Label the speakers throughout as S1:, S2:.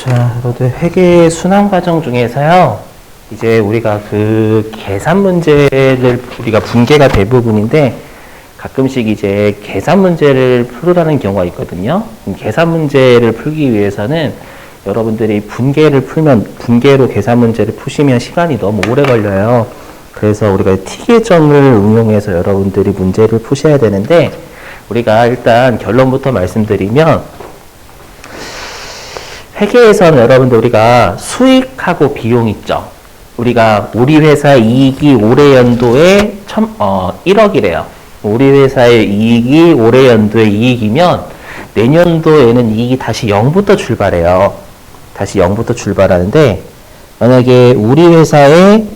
S1: 자, 여러분들 회계 순환 과정 중에서요. 이제 우리가 그 계산 문제를 우리가 분계가 대부분인데 가끔씩 이제 계산 문제를 풀으라는 경우가 있거든요. 계산 문제를 풀기 위해서는 여러분들이 분계를 풀면 분계로 계산 문제를 푸시면 시간이 너무 오래 걸려요. 그래서 우리가 T 계정을 응용해서 여러분들이 문제를 푸셔야 되는데 우리가 일단 결론부터 말씀드리면 회계에서는 여러분들 우리가 수익하고 비용 있죠. 우리가 우리 회사 이익이 올해 연도에 천, 어, 1억이래요. 우리 회사의 이익이 올해 연도에 이익이면 내년도에는 이익이 다시 0부터 출발해요. 다시 0부터 출발하는데 만약에 우리 회사의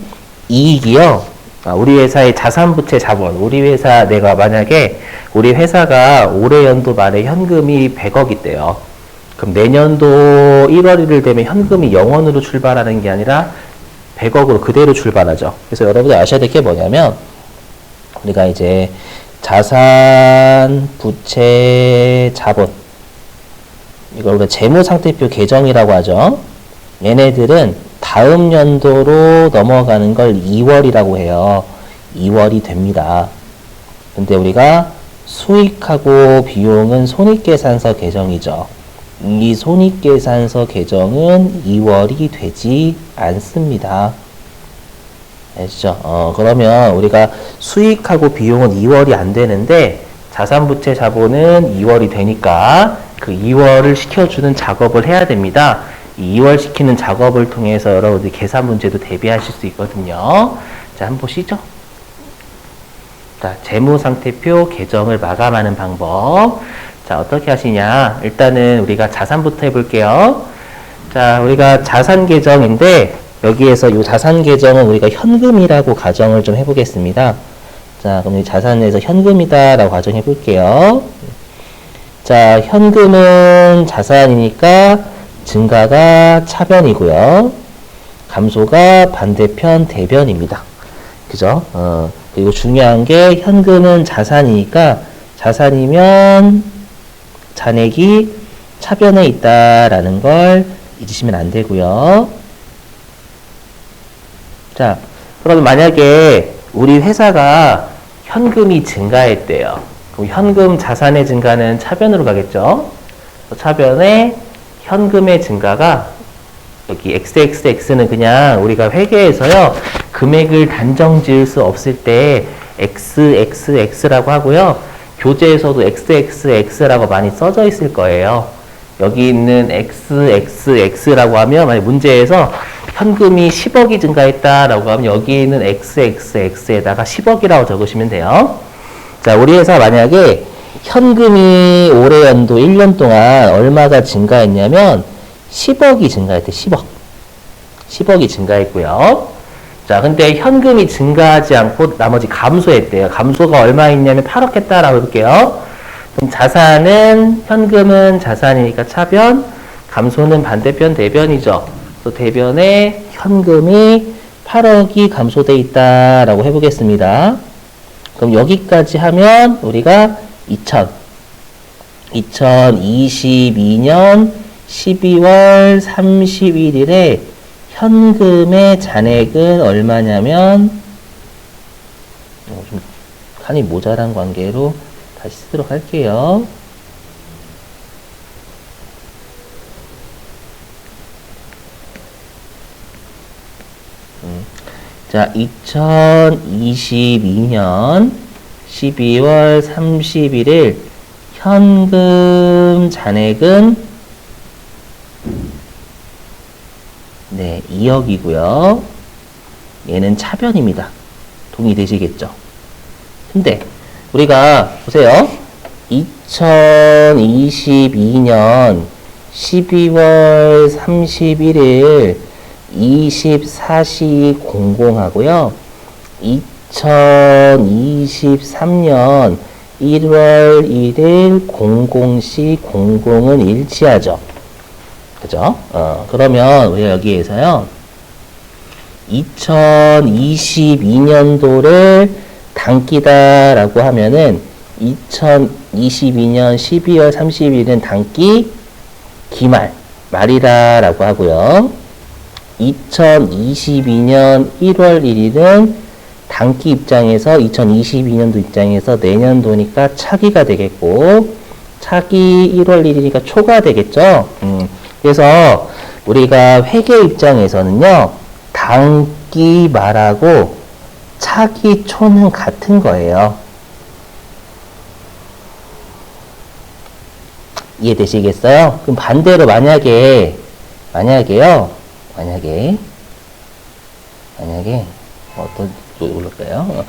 S1: 이익이요. 아, 우리 회사의 자산 부채 자본, 우리 회사 내가 만약에 우리 회사가 올해 연도 말에 현금이 100억 있대요. 그럼 내년도 1월 1일 되면 현금이 0원으로 출발하는 게 아니라 100억으로 그대로 출발하죠. 그래서 여러분들 아셔야 될 게 뭐냐면 우리가 이제 자산, 부채, 자본 이걸 우리가 재무상태표 계정이라고 하죠. 얘네들은 다음 연도로 넘어가는 걸 2월이라고 해요. 2월이 됩니다. 근데 우리가 수익하고 비용은 손익계산서 계정이죠. 이 손익계산서 계정은 2월이 되지 않습니다. 아시죠? 어, 그러면 우리가 수익하고 비용은 2월이 안 되는데 자산부채 자본은 2월이 되니까 그 2월을 시켜주는 작업을 해야 됩니다. 이 2월 시키는 작업을 통해서 여러분들 계산 문제도 대비하실 수 있거든요. 자, 한번 보시죠. 자, 재무상태표 계정을 마감하는 방법. 자, 어떻게 하시냐. 일단은 우리가 자산부터 해볼게요. 자, 우리가 자산 계정인데, 여기에서 이 자산 계정은 우리가 현금이라고 가정을 좀 해보겠습니다. 자, 그럼 이 자산에서 현금이다라고 가정해 볼게요. 자, 현금은 자산이니까 증가가 차변이고요. 감소가 반대편 대변입니다. 그죠? 어, 그리고 중요한 게 현금은 자산이니까 자산이면 잔액이 차변에 있다라는 걸 잊으시면 안 되고요. 자, 그러면 만약에 우리 회사가 현금이 증가했대요. 그럼 현금 자산의 증가는 차변으로 가겠죠? 차변에 현금의 증가가 여기 XXX는 그냥 우리가 회계에서요 금액을 단정 지을 수 없을 때 XXX라고 하고요 교재에서도 XXX라고 많이 써져 있을 거예요 여기 있는 XXX라고 하면 만약 문제에서 현금이 10억이 증가했다라고 하면 여기 있는 XXX에다가 10억이라고 적으시면 돼요 자 우리 회사 만약에 현금이 올해 연도 1년 동안 얼마가 증가했냐면 10억이 증가했대, 10억. 10억이 증가했고요. 자, 근데 현금이 증가하지 않고 나머지 감소했대요. 감소가 얼마 있냐면 8억 했다라고 해볼게요. 그럼 자산은, 현금은 자산이니까 차변, 감소는 반대편 대변이죠. 또 대변에 현금이 8억이 감소돼 있다라고 해보겠습니다. 그럼 여기까지 하면 우리가 2000, 2022년 12월 31일에 현금의 잔액은 얼마냐면 어, 좀 칸이 모자란 관계로 다시 쓰도록 할게요. 음, 자, 2022년 12월 31일 현금 잔액은 네, 2억이고요. 얘는 차변입니다. 동의되시겠죠? 근데 우리가 보세요. 2022년 12월 31일 24시 00하고요. 2023년 1월 1일 00시 00은 일치하죠. 그죠? 어, 그러면 우리가 여기에서요. 2022년도를 단기다라고 하면은 2022년 12월 30일은 단기 기말. 말이다라고 하고요. 2022년 1월 1일은 단기 입장에서 2022년도 입장에서 내년도니까 차기가 되겠고 차기 1월 1일이니까 초가 되겠죠. 음, 그래서 우리가 회계 입장에서는요. 단기 말하고 차기 초는 같은 거예요. 이해되시겠어요? 그럼 반대로 만약에 만약에요. 만약에 만약에 어떤? 어,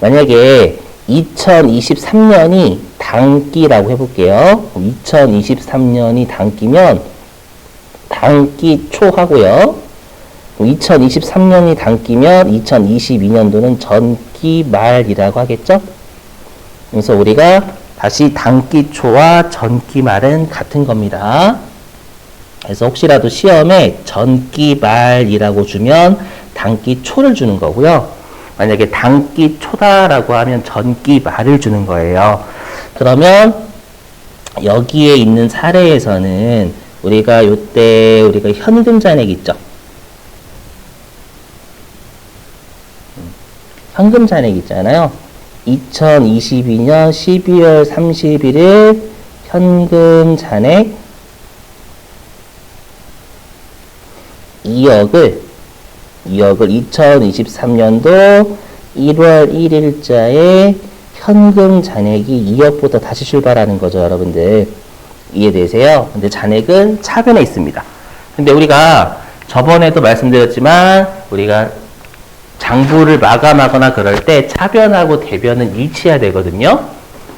S1: 만약에 2023년이 단기라고 해볼게요. 2023년이 단기면 단기 초 하고요. 2023년이 단기면 2022년도는 전기 말이라고 하겠죠? 그래서 우리가 다시 단기 초와 전기 말은 같은 겁니다. 그래서 혹시라도 시험에 전기 말이라고 주면 단기 초를 주는 거고요. 만약에 단기 초다라고 하면 전기 말을 주는 거예요. 그러면 여기에 있는 사례에서는 우리가 요때 우리가 현금 잔액 있죠. 현금 잔액 있잖아요. 2022년 12월 31일 현금 잔액 2억을 2억을 2023년도 1월 1일자에 현금 잔액이 2억보다 다시 출발하는 거죠, 여러분들. 이해되세요? 근데 잔액은 차변에 있습니다. 근데 우리가 저번에도 말씀드렸지만 우리가 장부를 마감하거나 그럴 때 차변하고 대변은 일치해야 되거든요.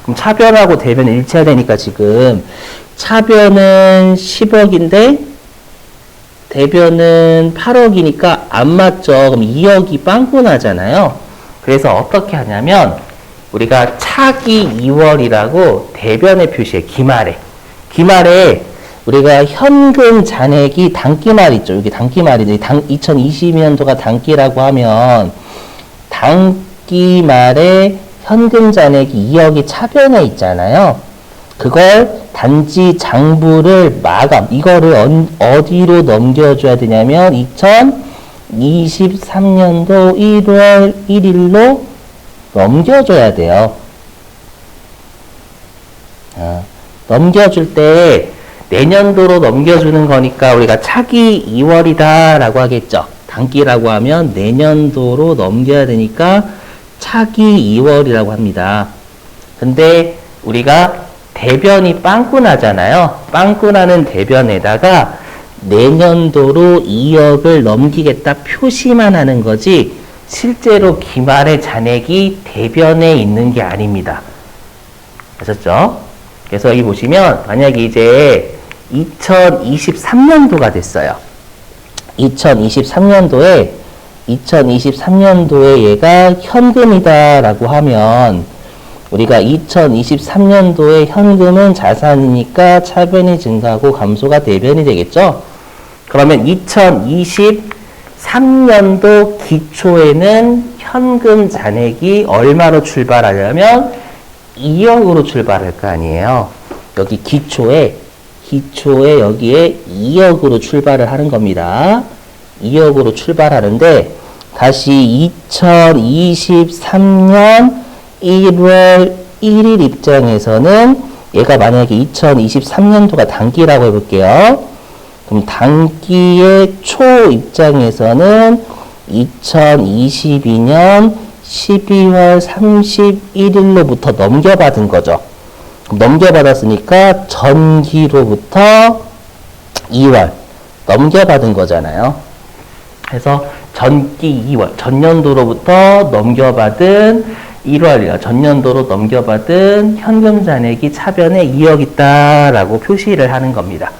S1: 그럼 차변하고 대변은 일치해야 되니까 지금 차변은 10억인데 대변은 8억이니까 안 맞죠. 그럼 2억이 빵꾸 나잖아요. 그래서 어떻게 하냐면 우리가 차기 2월이라고 대변에 표시해 기말에 기말에 우리가 현금 잔액이 단기말 있죠. 여기 단기말이죠. 당, 2022년도가 단기라고 하면 단기말에 현금 잔액이 2억이 차변에 있잖아요. 그걸 단지 장부를 마감, 이거를 언, 어디로 넘겨줘야 되냐면 2023년도 1월 1일로 넘겨줘야 돼요. 아, 넘겨줄 때 내년도로 넘겨주는 거니까 우리가 차기 2월이다 라고 하겠죠. 단기라고 하면 내년도로 넘겨야 되니까 차기 2월이라고 합니다. 근데 우리가 대변이 빵꾸 나잖아요. 빵꾸 나는 대변에다가 내년도로 2억을 넘기겠다 표시만 하는 거지 실제로 기말의 잔액이 대변에 있는 게 아닙니다. 아셨죠? 그래서 여기 보시면 만약에 이제 2023년도가 됐어요. 2023년도에 2023년도에 얘가 현금이다라고 하면 우리가 2023년도에 현금은 자산이니까 차변이 증가하고 감소가 대변이 되겠죠. 그러면 2023년도 기초에는 현금 잔액이 얼마로 출발하려면 2억으로 출발할 거 아니에요. 여기 기초에 기초에 여기에 2억으로 출발을 하는 겁니다. 2억으로 출발하는데 다시 2023년 1월 1일 입장에서는 얘가 만약에 2023년도가 단기라고 해볼게요. 그럼 단기의 초 입장에서는 2022년 12월 31일로부터 넘겨받은 거죠. 넘겨받았으니까 전기로부터 2월 넘겨받은 거잖아요. 그래서 전기 2월, 전년도로부터 넘겨받은 1월이요. 전년도로 넘겨받은 현금 잔액이 차변에 2억 있다라고 표시를 하는 겁니다.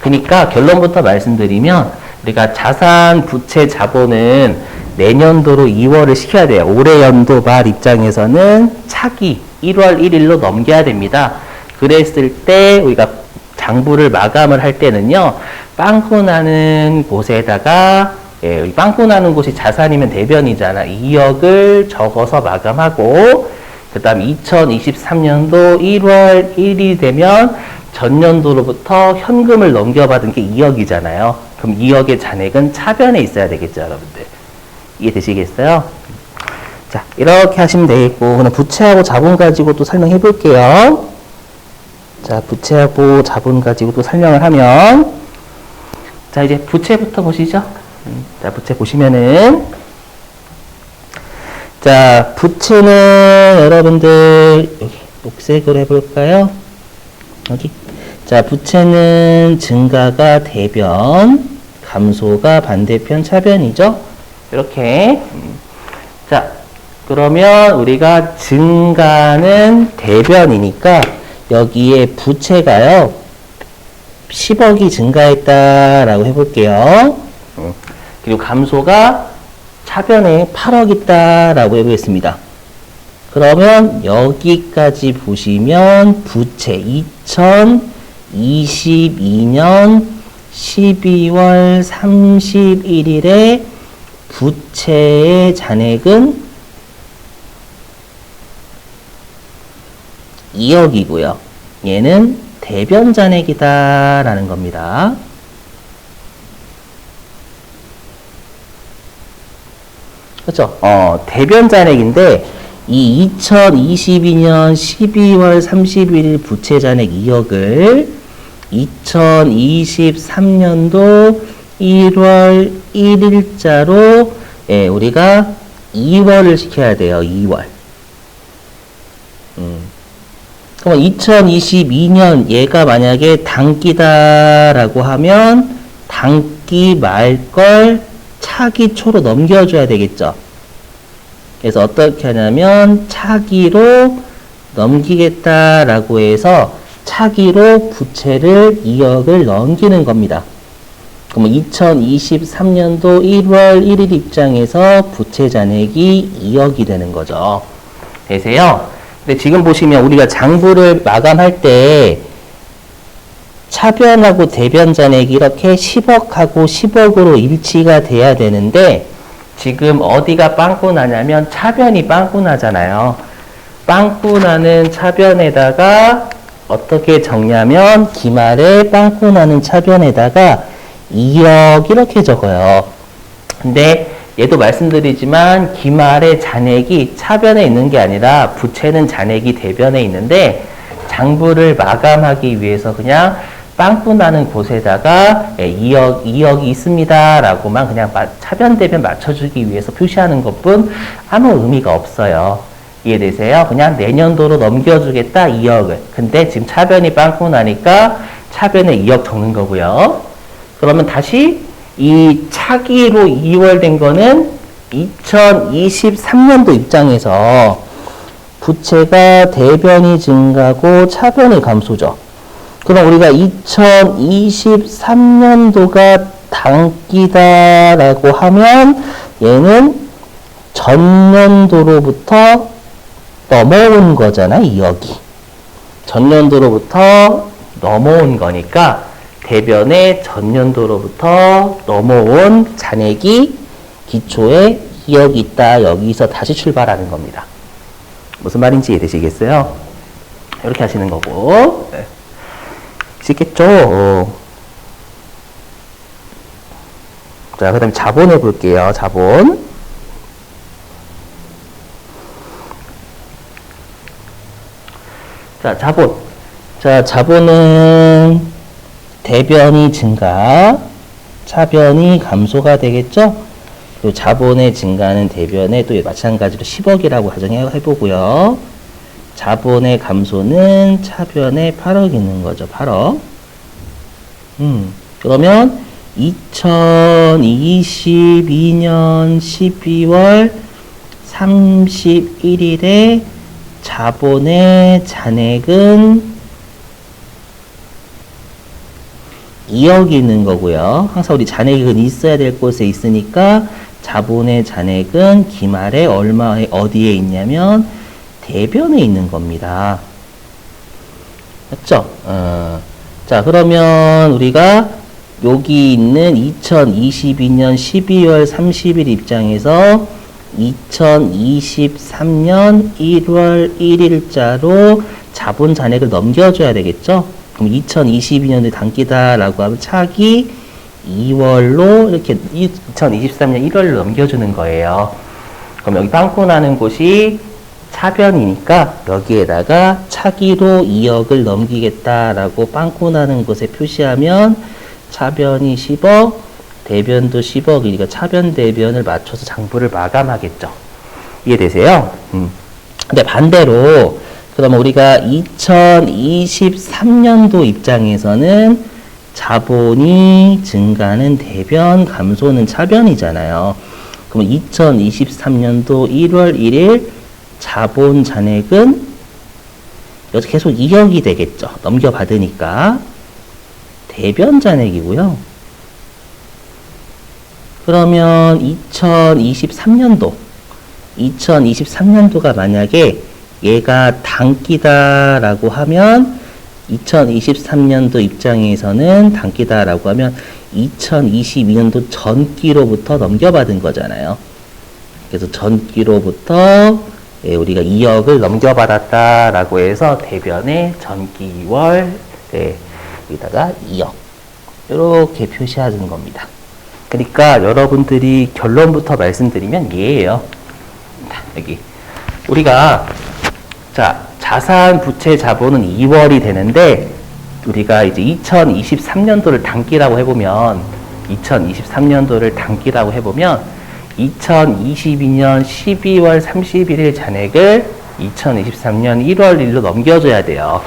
S1: 그러니까 결론부터 말씀드리면 우리가 자산, 부채, 자본은 내년도로 2월을 시켜야 돼요. 올해 연도 말 입장에서는 차기 1월 1일로 넘겨야 됩니다. 그랬을 때 우리가 장부를 마감을 할 때는요. 빵꾸 나는 곳에다가 예, 빵꾸 나는 곳이 자산이면 대변이잖아. 2억을 적어서 마감하고 그 다음 2023년도 1월 1일 되면 전년도로부터 현금을 넘겨받은 게 2억이잖아요. 그럼 2억의 잔액은 차변에 있어야 되겠죠, 여러분들. 이해되시겠어요? 자, 이렇게 하시면 되겠고, 그럼 부채하고 자본 가지고 또 설명해 볼게요. 자, 부채하고 자본 가지고 또 설명을 하면, 자, 이제 부채부터 보시죠. 음, 자, 부채 보시면은, 자, 부채는 여러분들, 여기 녹색으로 해볼까요? 여기. 자, 부채는 증가가 대변, 감소가 반대편 차변이죠. 이렇게. 음. 자, 그러면 우리가 증가는 대변이니까 여기에 부채가요. 10억이 증가했다라고 해볼게요. 음. 그리고 감소가 차변에 8억 있다라고 해보겠습니다. 그러면 여기까지 보시면 부채 2022년 12월 31일에 부채의 잔액은 2억이고요. 얘는 대변 잔액이다라는 겁니다. 그렇죠? 어, 대변 잔액인데 이 2022년 12월 31일 부채 잔액 2억을 2023년도 1월 1일자로 예, 우리가 2월을 시켜야 돼요. 2월. 음. 그럼 2022년 얘가 만약에 단기다라고 하면 단기 말 걸 차기 초로 넘겨줘야 되겠죠. 그래서 어떻게 하냐면 차기로 넘기겠다라고 해서 차기로 부채를 2억을 넘기는 겁니다. 그럼 2023년도 1월 1일 입장에서 부채 잔액이 2억이 되는 거죠. 되세요? 근데 지금 보시면 우리가 장부를 마감할 때 차변하고 대변 잔액이 이렇게 10억하고 10억으로 일치가 돼야 되는데 지금 어디가 빵꾸 나냐면 차변이 빵꾸 나잖아요. 빵꾸 나는 차변에다가 어떻게 적냐면 기말에 빵꾸 나는 차변에다가 2억 이렇게 적어요. 근데 얘도 말씀드리지만 기말의 잔액이 차변에 있는 게 아니라 부채는 잔액이 대변에 있는데 장부를 마감하기 위해서 그냥 빵꾸 나는 곳에다가 2억, 2억이 있습니다. 라고만 그냥 차변 대변 맞춰주기 위해서 표시하는 것 뿐 아무 의미가 없어요. 이해되세요? 그냥 내년도로 넘겨주겠다 2억을. 근데 지금 차변이 빵꾸 나니까 차변에 2억 적는 거고요. 그러면 다시 이 차기로 2월 된 거는 2023년도 입장에서 부채가 대변이 증가고 차변이 감소죠. 그럼 우리가 2023년도가 단기다라고 하면 얘는 전년도로부터 넘어온 거잖아, 2억이. 전년도로부터 넘어온 거니까 대변의 전년도로부터 넘어온 잔액이 기초에 2억이 있다. 여기서 다시 출발하는 겁니다. 무슨 말인지 이해되시겠어요? 이렇게 하시는 거고. 네. 쉽겠죠? 어. 자, 그 다음에 자본 해 볼게요. 자본. 자, 자본. 자, 자본은 대변이 증가, 차변이 감소가 되겠죠? 그 자본의 증가는 대변에 또 마찬가지로 10억이라고 가정해 보고요. 자본의 감소는 차변에 8억 있는 거죠. 8억. 음, 그러면 2022년 12월 31일에 자본의 잔액은 2억이 있는 거고요. 항상 우리 잔액은 있어야 될 곳에 있으니까 자본의 잔액은 기말에 얼마에 어디에 있냐면 대변에 있는 겁니다. 맞죠? 어. 자, 그러면 우리가 여기 있는 2022년 12월 30일 입장에서 2023년 1월 1일자로 자본 잔액을 넘겨줘야 되겠죠? 그럼 2022년에 단기다라고 하면 차기 2월로 이렇게 2023년 1월로 넘겨주는 거예요. 그럼 여기 빵꾸 나는 곳이 차변이니까 여기에다가 차기로 2억을 넘기겠다라고 빵꾸 나는 곳에 표시하면 차변이 10억, 대변도 10억이니까 차변 대변을 맞춰서 장부를 마감하겠죠. 이해되세요? 음. 근데 반대로 그러면 우리가 2023년도 입장에서는 자본이 증가는 대변, 감소는 차변이잖아요. 그럼 2023년도 1월 1일 자본 잔액은 계속 2억이 되겠죠. 넘겨받으니까. 대변 잔액이고요. 그러면 2023년도, 2023년도가 만약에 얘가 단기다라고 하면 2023년도 입장에서는 단기다라고 하면 2022년도 전기로부터 넘겨받은 거잖아요. 그래서 전기로부터 예, 우리가 2억을 넘겨받았다라고 해서 대변에 전기월 네, 여기다가 2억 이렇게 표시하는 겁니다. 그러니까 여러분들이 결론부터 말씀드리면 얘예요. 여기 우리가 자 자산 부채 자본은 2월이 되는데 우리가 이제 2023년도를 단기라고 해보면 2023년도를 단기라고 해보면 2022년 12월 31일 잔액을 2023년 1월 1로 넘겨줘야 돼요.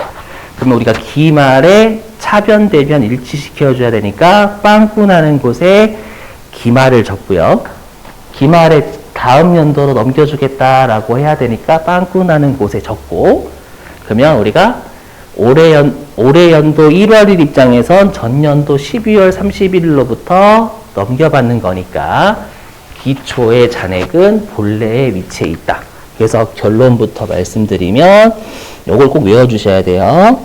S1: 그러면 우리가 기말에 차변 대변 일치시켜줘야 되니까 빵꾸 나는 곳에 기말을 적고요. 기말에 다음 연도로 넘겨주겠다라고 해야 되니까 빵꾸 나는 곳에 적고 그러면 우리가 올해 연, 올해 연도 1월 1일 입장에선 전년도 12월 31일로부터 넘겨받는 거니까 기초의 잔액은 본래의 위치에 있다. 그래서 결론부터 말씀드리면 요걸 꼭 외워주셔야 돼요.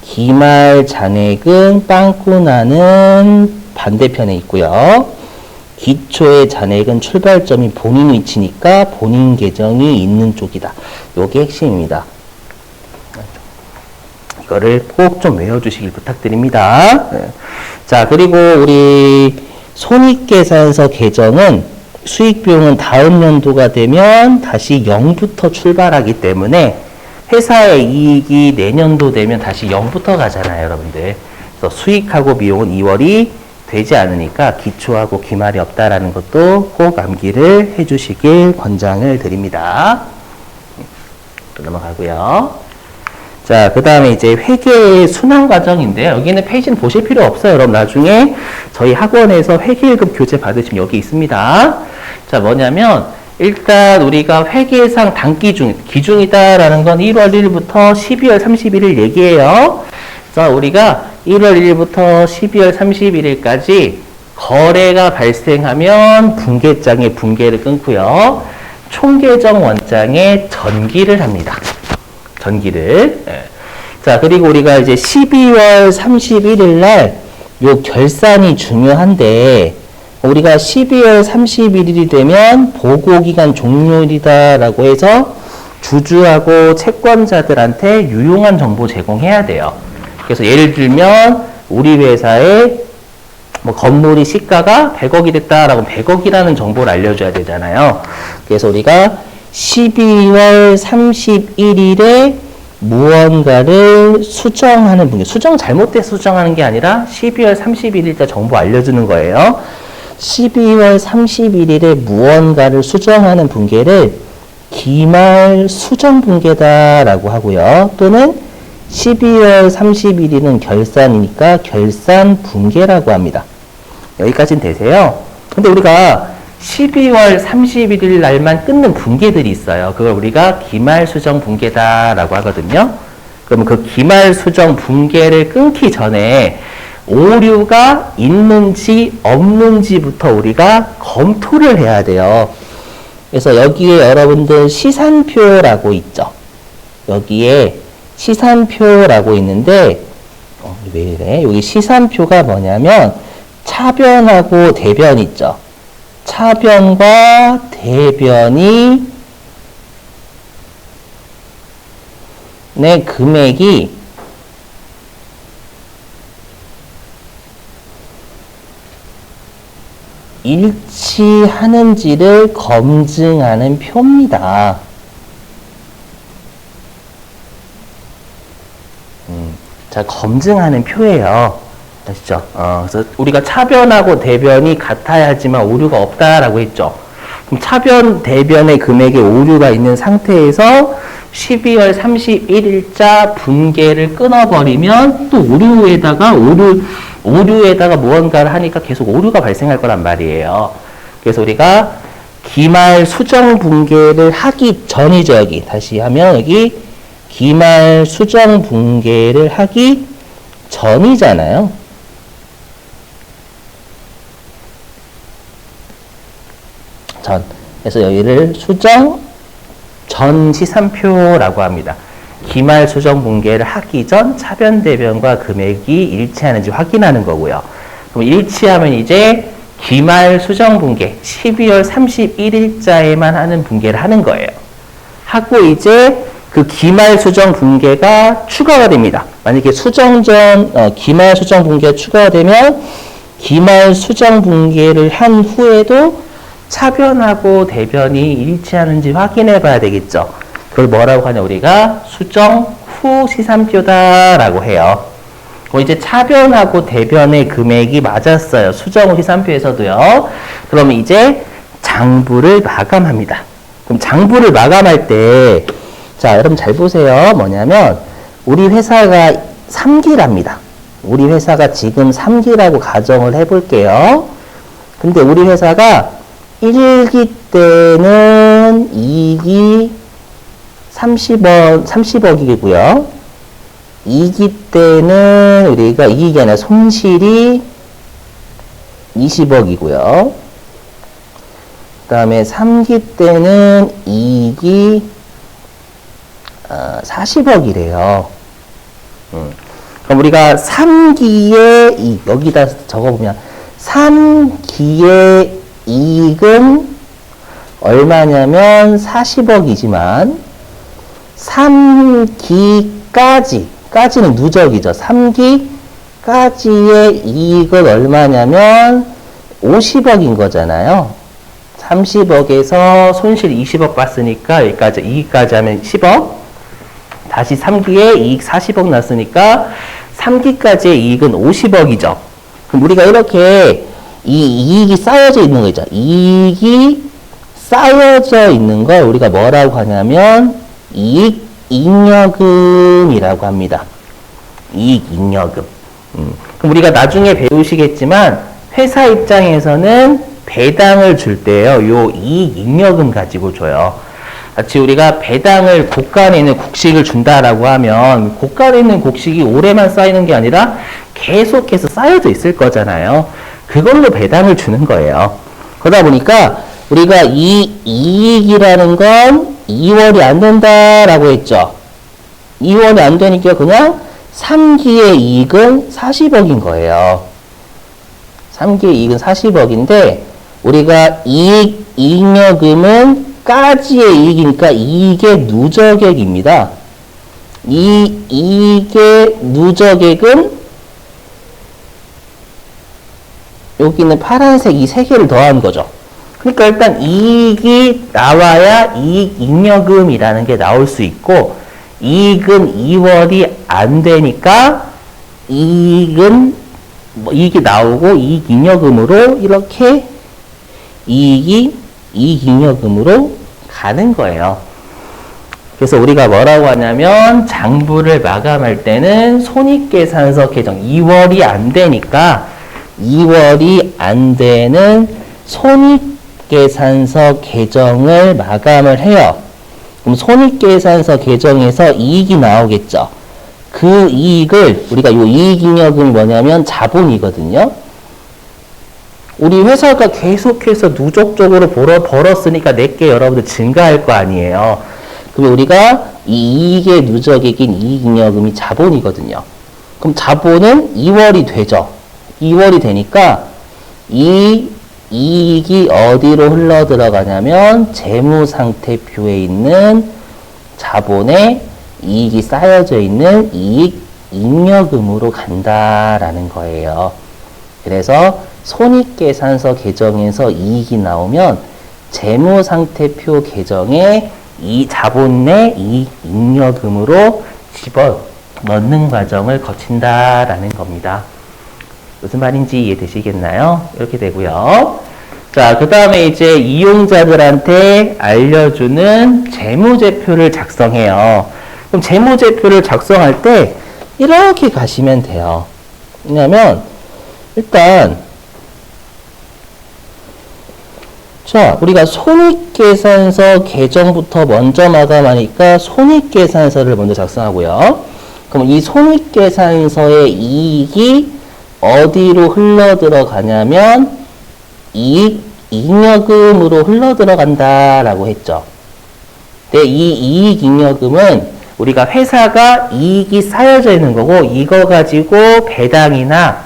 S1: 기말 잔액은 빵꾸 나는 반대편에 있고요. 기초의 잔액은 출발점이 본인 위치니까 본인 계정이 있는 쪽이다. 요게 핵심입니다. 이거를 꼭 좀 외워주시길 부탁드립니다. 네. 자, 그리고 우리 손익계산서 계정은 수익 비용은 다음 연도가 되면 다시 0부터 출발하기 때문에 회사의 이익이 내년도 되면 다시 0부터 가잖아요, 여러분들. 그래서 수익하고 비용은 2월이 되지 않으니까 기초하고 기말이 없다라는 것도 꼭 암기를 해주시길 권장을 드립니다. 넘어가고요. 자, 그 다음에 이제 회계 순환 과정인데요. 여기는 페이지는 보실 필요 없어요. 여러분 나중에 저희 학원에서 회계일급 교재 받으시면 여기 있습니다. 자, 뭐냐면 일단 우리가 회계상 단기중, 기중이다라는 건 1월 1일부터 12월 31일 얘기예요. 자, 우리가 1월 1일부터 12월 31일까지 거래가 발생하면 분계장에 분계를 끊고요. 총계정 원장에 전기를 합니다. 전기를. 예. 자, 그리고 우리가 이제 12월 31일 날 요 결산이 중요한데 우리가 12월 31일이 되면 보고기간 종료일이다라고 해서 주주하고 채권자들한테 유용한 정보 제공해야 돼요. 그래서 예를 들면 우리 회사에 뭐 건물이 시가가 100억이 됐다라고 100억이라는 정보를 알려줘야 되잖아요. 그래서 우리가 12월 31일에 무언가를 수정하는 분계, 수정 잘못돼서 수정하는 게 아니라 12월 31일자 정보 알려주는 거예요. 12월 31일에 무언가를 수정하는 분계를 기말 수정 분계다라고 하고요. 또는 12월 31일은 결산이니까 결산 분계라고 합니다. 여기까지는 되세요. 근데 우리가 12월 31일 날만 끊는 분계들이 있어요. 그걸 우리가 기말 수정 분계다라고 하거든요. 그러면 그 기말 수정 분계를 끊기 전에 오류가 있는지 없는지부터 우리가 검토를 해야 돼요. 그래서 여기에 여러분들 시산표라고 있죠. 여기에 시산표라고 있는데 어, 왜 이래? 여기 시산표가 뭐냐면 차변하고 대변 있죠. 차변과 대변이 내 금액이 일치하는지를 검증하는 표입니다. 자, 검증하는 표예요. 아시죠? 어, 그래서 우리가 차변하고 대변이 같아야지만 오류가 없다라고 했죠. 그럼 차변, 대변의 금액에 오류가 있는 상태에서 12월 31일자 분계를 끊어버리면 또 오류에다가 오류, 오류에다가 무언가를 하니까 계속 오류가 발생할 거란 말이에요. 그래서 우리가 기말 수정 분계를 하기 전이죠, 여기. 다시 하면 여기 기말 수정 분계를 하기 전이잖아요. 전. 그래서 여기를 수정 전 시산표라고 합니다. 기말 수정 분계를 하기 전 차변 대변과 금액이 일치하는지 확인하는 거고요. 그럼 일치하면 이제 기말 수정 분계 12월 31일자에만 하는 분계를 하는 거예요. 하고 이제 그 기말 수정 분계가 추가가 됩니다. 만약에 수정 전 어, 기말 수정 분계가 추가가 되면 기말 수정 분계를 한 후에도 차변하고 대변이 일치하는지 확인해 봐야 되겠죠. 그걸 뭐라고 하냐 우리가 수정 후 시산표다라고 해요. 그 이제 차변하고 대변의 금액이 맞았어요. 수정 후 시산표에서도요. 그러면 이제 장부를 마감합니다. 그럼 장부를 마감할 때, 자, 여러분 잘 보세요. 뭐냐면, 우리 회사가 3기랍니다. 우리 회사가 지금 3기라고 가정을 해볼게요. 근데 우리 회사가 1기 때는 이익이 30원, 30억이고요. 2기 때는 우리가 이익이 아니라 손실이 20억이고요. 그 다음에 3기 때는 이익이 어, 40억이래요. 음. 그럼 우리가 3기의 이 여기다 적어보면 3기의 이익은 얼마냐면 40억이지만 3기까지 까지는 누적이죠. 3기까지의 이익은 얼마냐면 50억인 거잖아요. 30억에서 손실 20억 봤으니까 여기까지 이익까지 하면 10억. 다시 3기에 이익 40억 났으니까 3기까지의 이익은 50억이죠. 그럼 우리가 이렇게 이 이익이 쌓여져 있는 거 있죠. 이익이 쌓여져 있는 걸 우리가 뭐라고 하냐면 이익 잉여금이라고 합니다. 이익 잉여금. 음. 그럼 우리가 나중에 배우시겠지만 회사 입장에서는 배당을 줄 때요. 요 이익 잉여금 가지고 줘요. 마치 우리가 배당을 고간에 있는 곡식을 준다라고 하면 고간에 있는 곡식이 오래만 쌓이는 게 아니라 계속해서 쌓여져 있을 거잖아요. 그걸로 배당을 주는 거예요. 그러다 보니까 우리가 이 이익이라는 건 2월이 안 된다라고 했죠. 2월이 안 되니까 그냥 3기의 이익은 40억인 거예요. 3기의 이익은 40억인데 우리가 이익 잉여금은 까지의 이익이니까 이익의 누적액입니다. 이 이익의 누적액은 여기 있는 파란색 이 세 개를 더한 거죠. 그러니까 일단 이익이 나와야 이익 잉여금이라는 게 나올 수 있고 이익은 2월이 안 되니까 이익은 뭐 이익이 나오고 이익 잉여금으로 이렇게 이익이 이익 잉여금으로 가는 거예요. 그래서 우리가 뭐라고 하냐면 장부를 마감할 때는 손익계산서 개정 2월이 안 되니까 2월이 안 되는 손익계산서 개정을 마감을 해요. 그럼 손익계산서 개정에서 이익이 나오겠죠. 그 이익을 우리가 요 이익잉여금이 뭐냐면 자본이거든요. 우리 회사가 계속해서 누적적으로 벌어, 벌었으니까 내게 여러분들 증가할 거 아니에요. 그럼 우리가 이 이익의 누적액인 이익잉여금이 자본이거든요. 그럼 자본은 2월이 되죠. 2월이 되니까 이 이익이 어디로 흘러 들어가냐면 재무상태표에 있는 자본에 이익이 쌓여져 있는 이익 잉여금으로 간다라는 거예요. 그래서 손익계산서 계정에서 이익이 나오면 재무상태표 계정에 이 자본 내 이익 잉여금으로 집어 넣는 과정을 거친다라는 겁니다. 무슨 말인지 이해되시겠나요? 이렇게 되고요. 자, 그 다음에 이제 이용자들한테 알려주는 재무제표를 작성해요. 그럼 재무제표를 작성할 때 이렇게 가시면 돼요. 왜냐면, 일단, 자, 우리가 손익계산서 계정부터 먼저 마감하니까 손익계산서를 먼저 작성하고요. 그럼 이 손익계산서의 이익이 어디로 흘러 들어가냐면 이익 잉여금으로 흘러 들어간다라고 했죠. 근데 이 이익 잉여금은 우리가 회사가 이익이 쌓여져 있는 거고 이거 가지고 배당이나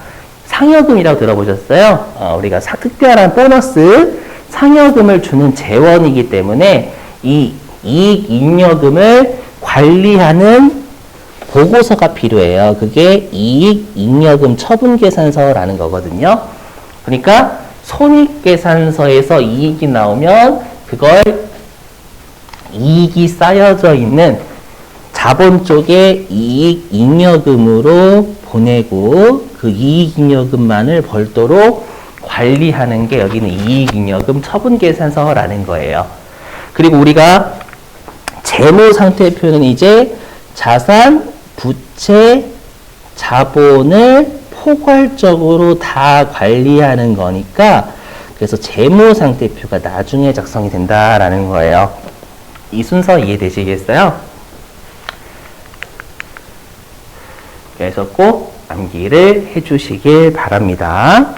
S1: 상여금이라고 들어보셨어요? 어, 우리가 사- 특별한 보너스 상여금을 주는 재원이기 때문에 이 이익 잉여금을 관리하는 보고서가 필요해요. 그게 이익 잉여금 처분 계산서라는 거거든요. 그러니까 손익 계산서에서 이익이 나오면 그걸 이익이 쌓여져 있는 자본 쪽에 이익 잉여금으로 보내고 그 이익 잉여금만을 별도로 관리하는 게 여기는 이익 잉여금 처분 계산서라는 거예요. 그리고 우리가 재무 상태 표는 이제 자산, 부채, 자본을 포괄적으로 다 관리하는 거니까 그래서 재무 상태표가 나중에 작성이 된다라는 거예요. 이 순서 이해되시겠어요? 그래서 꼭 암기를 해주시길 바랍니다.